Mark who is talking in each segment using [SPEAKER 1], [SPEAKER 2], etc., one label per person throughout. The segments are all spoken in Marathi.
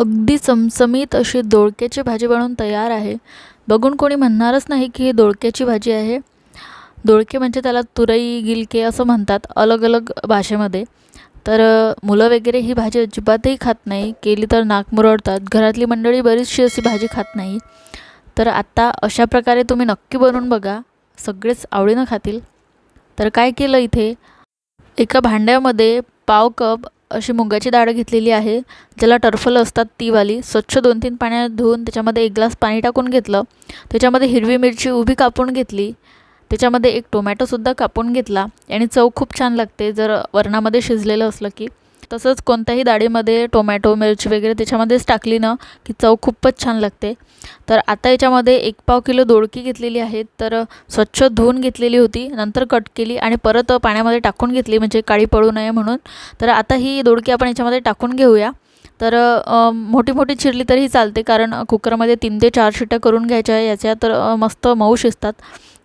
[SPEAKER 1] अगदी चमचमीत अशी दोडक्याची भाजी बनवून तयार आहे. बघून कोणी म्हणणारच नाही की ही दोडक्याची भाजी आहे. दोडके म्हणजे त्याला तुरई गिलके असं म्हणतात अलग अलग भाषेमध्ये. तर मुलं वगैरे ही भाजी अजिबातही खात नाही. केली तर नाक मुरडतात. घरातली मंडळी बरीचशी अशी भाजी खात नाही. तर आत्ता अशा प्रकारे तुम्ही नक्की बनवून बघा. सगळेच आवडीनं खातील. तर काय केलं इथे? एका भांड्यामध्ये पाव कप अशी मुगाची डाळ घेतलेली आहे. ज्याला टरफलं असतात ती वाली स्वच्छ दोन तीन पाण्यात धुवून त्याच्यामध्ये एक ग्लास पाणी टाकून घेतलं. त्याच्यामध्ये हिरवी मिरची उभी कापून घेतली. त्याच्यामध्ये एक टोमॅटोसुद्धा कापून घेतला. आणि चव खूप छान लागते जर वरणामध्ये शिजलेलं असलं की. तसंच कोणत्याही डाळीमध्ये टोमॅटो मिरची वगैरे त्याच्यामध्येच टाकली ना की चव खूपच छान लागते. तर आता याच्यामध्ये एक पाव किलो दोडकी घेतलेली आहे. तर स्वच्छ धुवून घेतलेली होती नंतर कट केली आणि परत पाण्यामध्ये टाकून घेतली म्हणजे काळी पडू नये म्हणून. तर आता ही दोडकी आपण याच्यामध्ये टाकून घेऊया. तर मोठी मोठी चिरली तरीही चालते कारण कुकरमध्ये तीन ते चार शिटं करून घ्यायच्या याच्या तर मस्त मऊ शिजतात.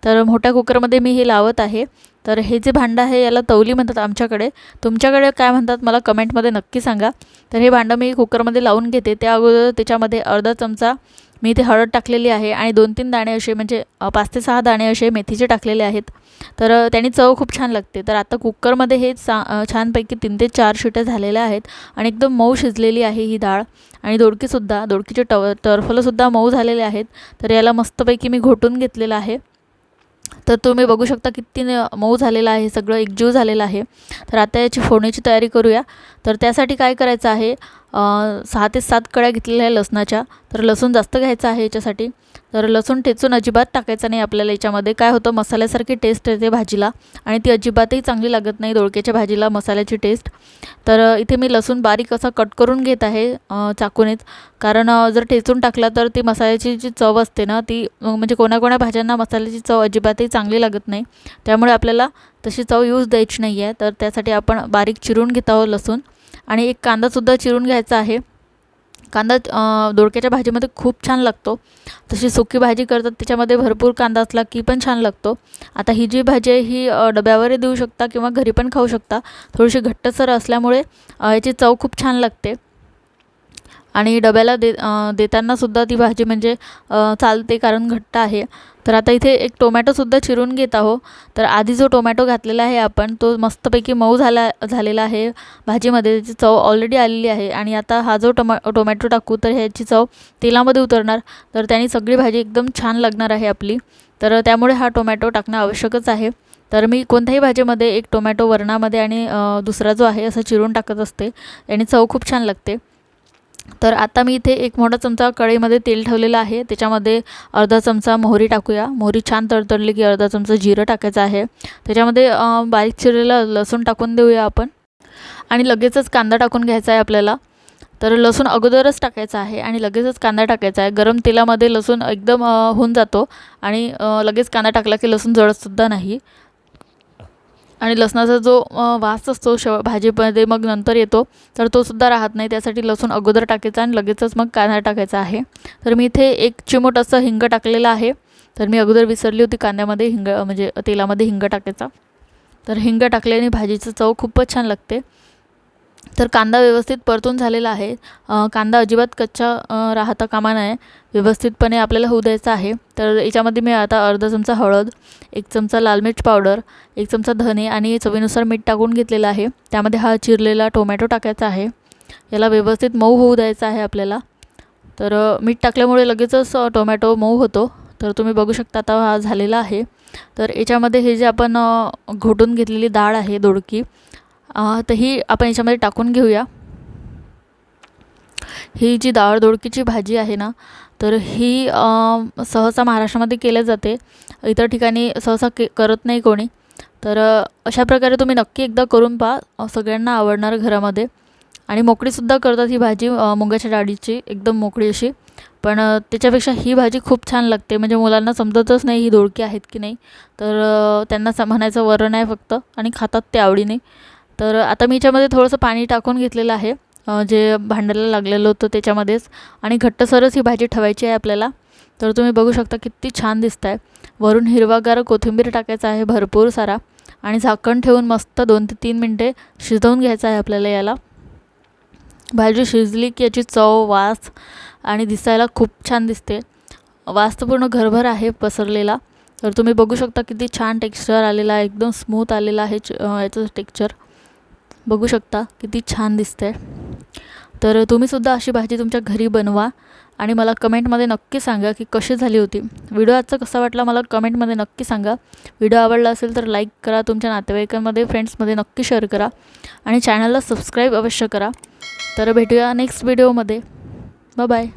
[SPEAKER 1] तर मोठ्या कुकरमध्ये मी हे लावत आहे. तर हे जे भांडं आहे याला तवली म्हणतात आमच्याकडे. तुमच्याकडे काय म्हणतात मला कमेंटमध्ये नक्की सांगा. तर हे भांडं मी कुकरमध्ये लावून घेते. त्या अगोदर त्याच्यामध्ये अर्धा चमचा मी इथे हळद टाकलेली आहे आणि दोन तीन दाणे असे म्हणजे पाच ते सहा दाणे असे मेथीचे टाकलेले आहेत. तर त्यांनी चव खूप छान लागते. तर आता कुकरमध्ये हे चा छानपैकी तीन ते चार शिट्या झालेल्या आहेत आणि एकदम मऊ शिजलेली आहे ही डाळ. आणि दोडकीसुद्धा दोडकीचे टव टरफलंसुद्धा मऊ झालेले आहेत. तर याला मस्तपैकी मी घोटून घेतलेलं आहे. तर तुम्ही बघू शकता किती मऊ झालेलं आहे सगळं एकजीव झालेलं आहे. तर आता याची फोडणीची तयारी करूया. तर त्यासाठी काय करायचं आहे सहा ते सात कळ्या घेतलेल्या आहे लसणाच्या. तर लसूण जास्त घ्यायचं आहे याच्यासाठी. तर लसूण ठेचून अजिबात टाकायचं नाही आपल्याला याच्यामध्ये. काय होतं मसाल्यासारखी टेस्ट येते भाजीला आणि ती अजिबातही चांगली लागत नाही दोडक्याच्या भाजीला मसाल्याची टेस्ट तर इथे मी लसूण बारीक असा कट करून घेत आहे चाकूनेच. कारण जर ठेचून टाकला तर ती मसाल्याची जी चव असते ना ती म्हणजे कोणाकोणा भाज्यांना मसाल्याची चव अजिबातही चांगली लागत नाही. त्यामुळे आपल्याला तशी चव यूज द्यायची नाही आहे तर त्यासाठी आपण बारीक चिरून घेत आहोत लसूण. आणि एक कांदासुद्धा चिरून घ्यायचा आहे. कांदा दोडक्याच्या भाजीमध्ये खूप छान लागतो. तशी सुकी भाजी करतात त्याच्यामध्ये भरपूर कांदा असला की पण छान लागतो. आता ही जी भाजी आहे ही डब्यावरही देऊ शकता किंवा घरी पण खाऊ शकता. थोडीशी घट्टसर असल्यामुळे याची चव खूप छान लागते. आणि डब्याला दे देतानासुद्धा ती भाजी म्हणजे चालते कारण घट्ट आहे. तर आता इथे एक टोमॅटोसुद्धा चिरून घेत आहो तर आधी जो टोमॅटो घातलेला आहे आपण तो मस्तपैकी मऊ झाला झालेला आहे भाजीमध्ये. त्याची चव ऑलरेडी आलेली आहे. आणि आता हा जो टोमॅ टोमॅटो टाकू तर ह्याची चव तेलामध्ये उतरणार. तर त्याने सगळी भाजी एकदम छान लागणार आहे आपली. तर त्यामुळे हा टोमॅटो टाकणं आवश्यकच आहे. तर मी कोणत्याही भाजीमध्ये एक टोमॅटो वरणामध्ये आणि दुसरा जो आहे असं चिरून टाकत असते. याने चव खूप छान लागते. तर आता मी इथे एक मोठा चमचा कढईमध्ये तेल ठेवलेलं आहे. त्याच्यामध्ये अर्धा चमचा मोहरी टाकूया. मोहरी छान तडतडली की अर्धा चमचा जिरं टाकायचं आहे. त्याच्यामध्ये बारीक चिरलेलं लसूण टाकून देऊया आपण. आणि लगेचच कांदा टाकून घ्यायचा आहे आपल्याला. तर लसूण अगोदरच टाकायचा आहे आणि लगेचच कांदा टाकायचा आहे. गरम तेलामध्ये लसूण एकदम होऊन जातो. आणि लगेच कांदा टाकला की लसूण जळतसुद्धा नाही. आणि लसणाचा जो वास असतो शेव भाजीमध्ये मग नंतर येतो तर तो सुद्धा राहत नाही. त्यासाठी लसूण अगोदर टाकायचा आणि लगेचच मग कांदा टाकायचा आहे. तर मी इथे एक चिमूट असं हिंग टाकलेलं आहे. तर मी अगोदर विसरली होती कांद्यामध्ये हिंग म्हणजे तेलामध्ये हिंग टाकायचा. तर हिंग टाकल्याने भाजीचं चव खूपच छान लागते. तर कांदा व्यवस्थित परतून झालेला आहे. कांदा अजिबात कच्चा राहता कामा नये. व्यवस्थितपणे आपल्याला होऊ द्यायचा आहे. तर याच्यामध्ये मी आता अर्धा चमचा हळद एक चमचा लाल मिर्च पावडर एक चमचा धने आणि चवीनुसार मीठ टाकून घेतलेलं आहे. त्यामध्ये हा चिरलेला टोमॅटो टाकायचा आहे. याला व्यवस्थित मऊ होऊ द्यायचा आहे आपल्याला. तर मीठ टाकल्यामुळे लगेचच टोमॅटो मऊ होतो. तर तुम्ही बघू शकता आता हा झालेला आहे. तर याच्यामध्ये हे जे आपण घोटून घेतलेली डाळ आहे दोडकी तर ही आपण याच्यामध्ये टाकून घेऊया. ही जी डाळ दोडकीची भाजी आहे ना तर ही सहसा महाराष्ट्रामध्ये केल्या जाते. इतर ठिकाणी सहसा के करत नाही कोणी. तर अशा प्रकारे तुम्ही नक्की एकदा करून पहा सगळ्यांना आवडणार घरामध्ये. आणि मोकळीसुद्धा करतात ही भाजी मुंगाच्या मुगाच्या डाळीची एकदम मोकळी अशी. पण त्याच्यापेक्षा ही भाजी खूप छान लागते. म्हणजे मुलांना समजतच नाही ही दोडकी आहेत की नाही. तर त्यांना स म्हणायचं वरण आहे फक्त. आणि खातात ते आवडीने. तर आता मी याच्यामध्ये थोडंसं पाणी टाकून घेतलेलं आहे जे भांड्याला लागलेलं होतं त्याच्यामध्येच. आणि घट्टसरच ही भाजी ठेवायची आहे आपल्याला. तर तुम्ही बघू शकता किती छान दिसत आहे वरून हिरवागार कोथिंबीर टाकायचा आहे भरपूर सारा. आणि झाकण ठेवून मस्त दोन ते तीन मिनटे शिजवून घ्यायचं आहे आपल्याला याला. भाजी शिजली की याची चव वास आणि दिसायला खूप छान दिसते. वास तर पूर्ण घरभर आहे पसरलेला. तर तुम्ही बघू शकता किती छान टेक्स्चर आलेला आहे. एकदम स्मूथ आलेला आहे च याचं टेक्स्चर बघू शकता किती छान दिसते तर तुम्हीसुद्धा अशी भाजी तुमच्या घरी बनवा आणि मला कमेंटमध्ये नक्की सांगा की कशी झाली होती. व्हिडिओ आजचा कसा वाटला मला कमेंटमध्ये नक्की सांगा. व्हिडिओ आवडला असेल तर लाईक करा तुमच्या नातेवाईकांमध्ये फ्रेंड्समध्ये नक्की शेअर करा आणि चॅनलला सबस्क्राईब अवश्य करा. तर भेटूया नेक्स्ट व्हिडिओमध्ये. बाय.